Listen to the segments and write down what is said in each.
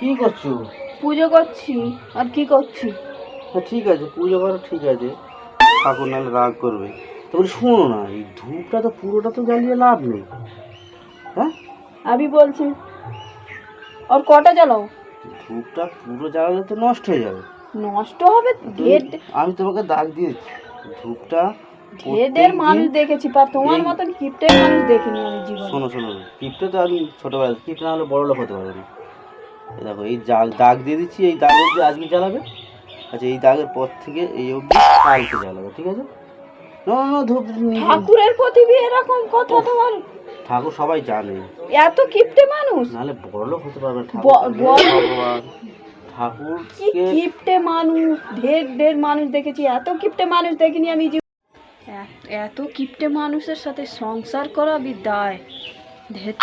কি করছ? পুজো করছি আর কি করছি? হ্যাঁ ঠিক আছে পুজো করো ঠিক আছে। ঠাকুর নাহলে রাগ করবে। তবে শোনো না এই ধূপটা তো পুরোটা তো জ্বালিয়ে লাভ নেই। হ্যাঁ? আমি বলছি আর কটা জ্বালাও? ধূপটা পুরো জ্বালালে তো নষ্ট হয়ে যাবে। নষ্ট হবে? আমি তোমাকে দাগ দিয়েছি। ধূপটা ঢের মানুষ দেখেছি পার তোমার মতন কিপটের মানুষ দেখিনি আমি জীবনে। শোনো শোনো কিপটা তো আমি ছোটোবেলা কিপটা না হলে বড় লোক হতে পারবে না। দেখো এই জাগ দাগ দিয়ে দিচ্ছি এই দাগ অবধি আজকে জ্বালাবে। আচ্ছা এই দাগের পর থেকে এই অবধি কালকে জ্বালাবে ঠিক আছে? ঠাকুরের প্রতি এরকম কথা তোমার? ঠাকুর সবাই জানে। এত কিপটে মানুষ? নাহলে বড় লোক হতে পারবে ঠাকুর কি কিপটে মানুষ? ঢের ঢের মানুষ দেখেছি এত কিপটে মানুষ দেখিনি আমি এত কিপটে মানুষের সাথে সংসার করা বিদায় ঢের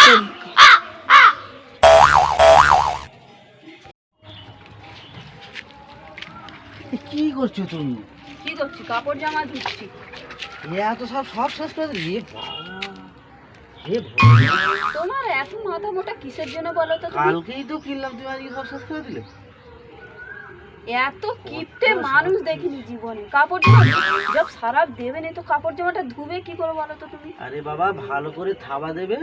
কি করছ তুমি? কি করছি? কাপড় জামা ধুচ্ছি। এত সব সব শেষ করে দিলি। তোমার এত মাথা মোটা কিসের জন্য বলো তো কালকেই তো কিনলাম তুমি আজকে সব শেষ করে দিলে। এত কিপটে মানুষ দেখিনি জীবনে। কাপড় জামা জব সারাপ দেবে না তো কাপড় জামাটা ধুবে কি করে বলো তো তুমি? আরে বাবা ভালো করে থাবা দেবে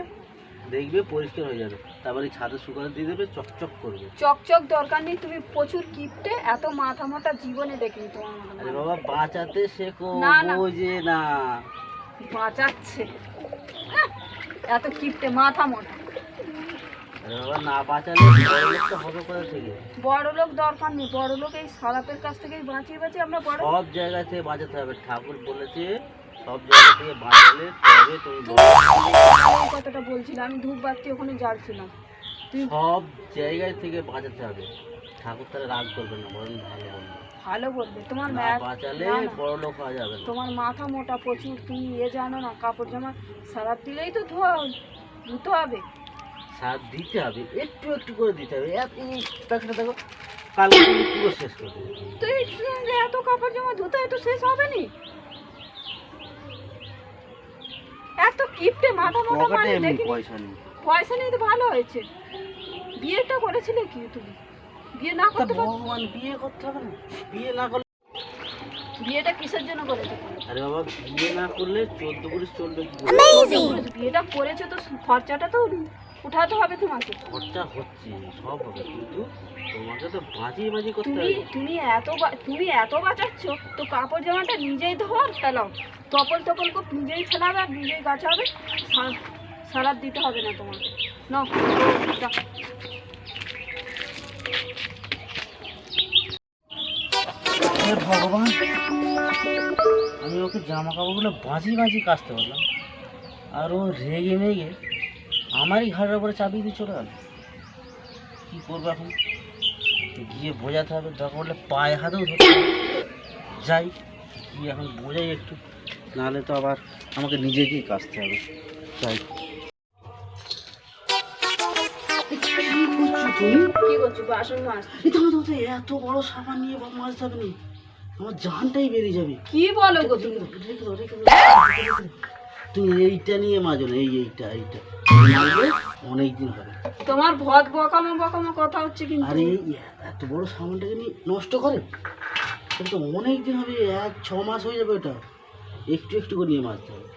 দেখবে পরিষ্কার হয়ে যাবে। তারপরে ছাদে শুকাতে দিয়ে দেবে চকচক করবে। চকচক দরকার নেই তুমি প্রচুর কিপটে এত মাথা মোটা জীবনে দেখিনি তোমার আরে বাবা বাঁচাতে শেখো না, না। বোঝে না। বাঁচাচ্ছে। আহ, এত কিপটে মাথা মোটা। আরে বাবা না বাঁচালে হবে কোথা থেকে? বড় লোক দরকার নেই বড় লোক এই কাছ থেকেই বাঁচিয়ে বাঁচিয়ে আমরা বড় সব জায়গা থেকে বাঁচাতে হবে। ঠাকুর বলেছে সব জায়গা থেকে বাঁচালে তুমি কথাটা বলছিলে আমি ধূপ বাতি ওখানে জ্বালছিলাম তুমি সব জায়গায় থেকে বাঁচাতে হবে। ঠাকুর তারা রাগ করবে না বরং ভালো বলবে ভালো বলবে। তোমার বাঁচালে। বড় লোক হওয়া যাবে তোমার মাথা মোটা প্রচুর তুমি এ জানো না কাপড় জামা সারাপ দিলেই তো ধোয়া ধুতে হবে। সার দিতে হবে একটু একটু করে দিতে হবে। এত- দেখো দেখো কালকে পুরো শেষ করে দেবে তো এত কাপড় জামা ধুতে হয় তো শেষ হবে নি? এত কিপটে মাথা মোটা মানুষ দেখিনি। পয়সা নেই। পয়সা নেই তো ভালো হয়েছে। বিয়েটা করেছিলে কি তুমি? বিয়ে না করতে ভগবান বিয়ে করতে হবে না। বিয়ে না করলে বিয়েটা কিসের জন্য করেছ? আরে বাবা বিয়ে না করলে চোদ্দ পুরুষ চলবে কি করে? বিয়েটা করেছ তো খরচাটা তো উঠাতে হবে তোমাকে। খরচা হচ্ছে সব হবে কিন্তু তোমাকে তো বাজিয়ে বাজিয়ে করতে তুমি তুমি এত তুমি এত বাঁচাচ্ছ তো কাপড় জামাটা নিজেই ধোয়া আর ফেলাও তপল তপল করে নিজেই ফেলাবে আর নিজেই গাছাবে। সারাত দিতে হবে না তোমাকে। নাও ভগবান আমি ওকে জামা কাপড়গুলো বাজি বাজি কাচতে পারলাম আর ও রেগে মেগে আমারই ঘাড়ের উপরে চাপিয়ে দিয়ে চলে গেল কী করব এখন? গিয়ে বোঝাতে হবে দরকার হলে পায়ে হাতেও ধরতে যাই গিয়ে এখন বোঝাই একটু। নাহলে তো আবার আমাকে নিজেকেই কাচতে হবে। যাই। এত বড় সাবান নিয়ে মাছ যাবে আমার জানটাই বেরিয়ে যাবে। কি বলো গো তুমি? রেখে দাও, রেখে দাও, তুমি এইটা নিয়ে মাজো না এই এইটা এইটা। অনেক দিন হবে। তোমার ভদ বকামো বকামো কথা হচ্ছে কিন্তু। আরে এত বড় সাবানটাকে নিয়ে নষ্ট করে? তো অনেক দিন হবে এক ছ মাস হয়ে যাবে ওটা একটু একটু করে নিয়ে মাজতে হবে।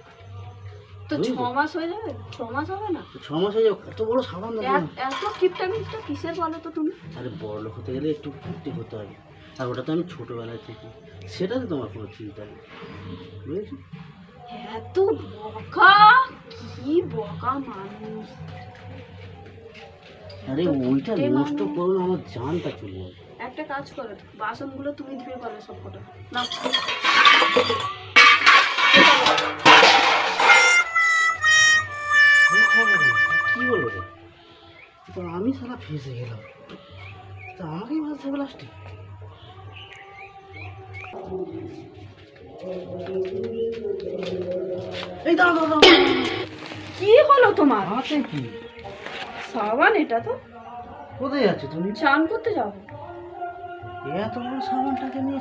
তো ছ মাস হয়ে যাবে? ছ মাস হবে না? ছ মাস হয়ে যাবে কত বড় সাবান দেবে এত- এত কিপটা মিপটা কিসের বলো তো তুমি? আরে বড় লোক হতে গেলে একটু ফুর্তি হতে হবে। আর ওটা তো আমি ছোটোবেলায় থেকে সেটাতে তোমার কোনো চিন্তা নেই। বুঝেছ? এত বকা? কি বকা মানুষ? আরে ওইটা নষ্ট করো না আমার জানটা চলে যাবে একটা কাজ করো বাসনগুলো তুমি ধুয়ে পারো সব কটা না। কি রে? তো আমি সারা ফেসে গেলাম। তা আমাকেই মারতে হবে লাস্টে এই দাও দাও দাও। কি হলো তোমার? হাতে কি? সাবান এটা তো। কোথায় যাচ্ছ তুমি? চান করতে যাব এত বড় সাবানটাকে নিয়ে?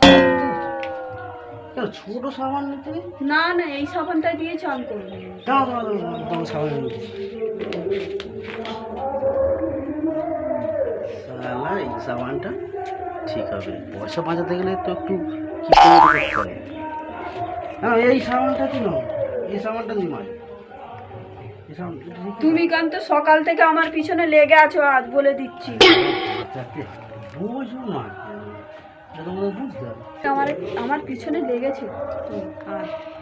কেন ছোট সাবান নিতে? না না এই সাবানটা দিয়ে চান করব। দাও দাও দাও দাও, সাবান নিতে সাবানটা ঠিক হবে। পয়সা বাঁচাতে গেলে তো একটু কি করে করতে হ্যাঁ এই সাবানটা কি নাও। এই সাবানটা নিয়ে মাই এই সাবান তুমি কেন তো সকাল থেকে আমার পিছনে লেগে আছো আজ বলে দিচ্ছি। বুঝো না আমার আমার পিছনে লেগেছে।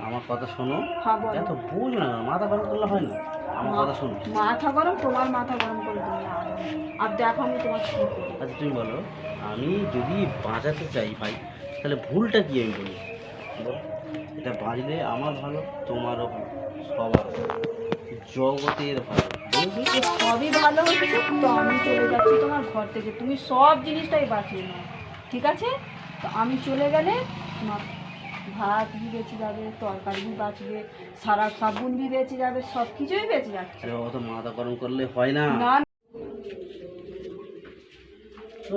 আমার কথা শোনো। হ্যাঁ এত বুঝো না মাথা গরম করলে হয় না। আমার কথা শোনো। মাথা গরম তোমার মাথা গরম করে আর দেখো আমি তোমার আচ্ছা তুমি বলো আমি যদি বাঁচাতে চাই ভাই তাহলে ভুলটা কি আমি বলি? বলো। এটা বাঁচলে আমার ভালো তোমারও ভালো সবার জগতের ভালো। বুঝলি সবই ভালো হচ্ছে তো আমি চলে যাচ্ছি তোমার ঘর থেকে। তুমি সব জিনিসটাই বাঁচিয়ে নাও ঠিক আছে? তো আমি চলে গেলে তোমার ভাত বি বেঁচে যাবে তরকারি বি বাঁচবে সারা সাবুন বি বেঁচে যাবে সব কিছুই বেঁচে যাচ্ছে। অত মাথা গরম করলে হয় না। না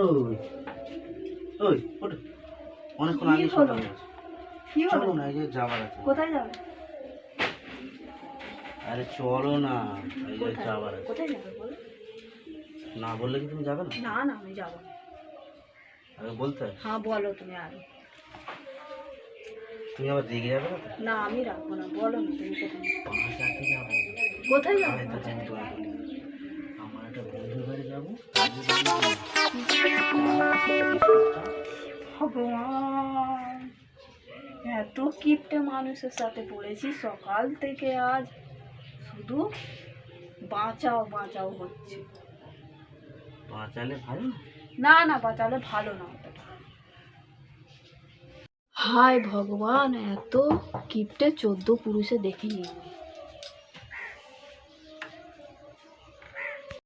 ওই ওই অনেকক্ষণ আগে। কি চলো না এই যে যাবার আছে। কোথায় যাবে? আরে চলো না এই যে যাবার আছে। কোথায় যাবে বলো? না বললে কি তুমি যাবে না? না না আমি যাব। আগে বলতে হ্যাঁ। বলো তুমি আগে তুমি আবার রেগে যাবে না না আমি রাখব না বলো না তুমি কোথায় যাব। কোথায় যাবে? আরে তো জানি তো আমার একটা বন্ধুর বাড়ি যাব তাদের বাড়ি যাব। ভগবান। এত কিপটে মানুষের সাথে পড়েছি সকাল থেকে আজ শুধু বাঁচাও বাঁচাও হচ্ছে। বাঁচালে ভালো না? না বাঁচালে ভালো না হায় ভগবান এত কিপটে চোদ্দ পুরুষে দেখিনি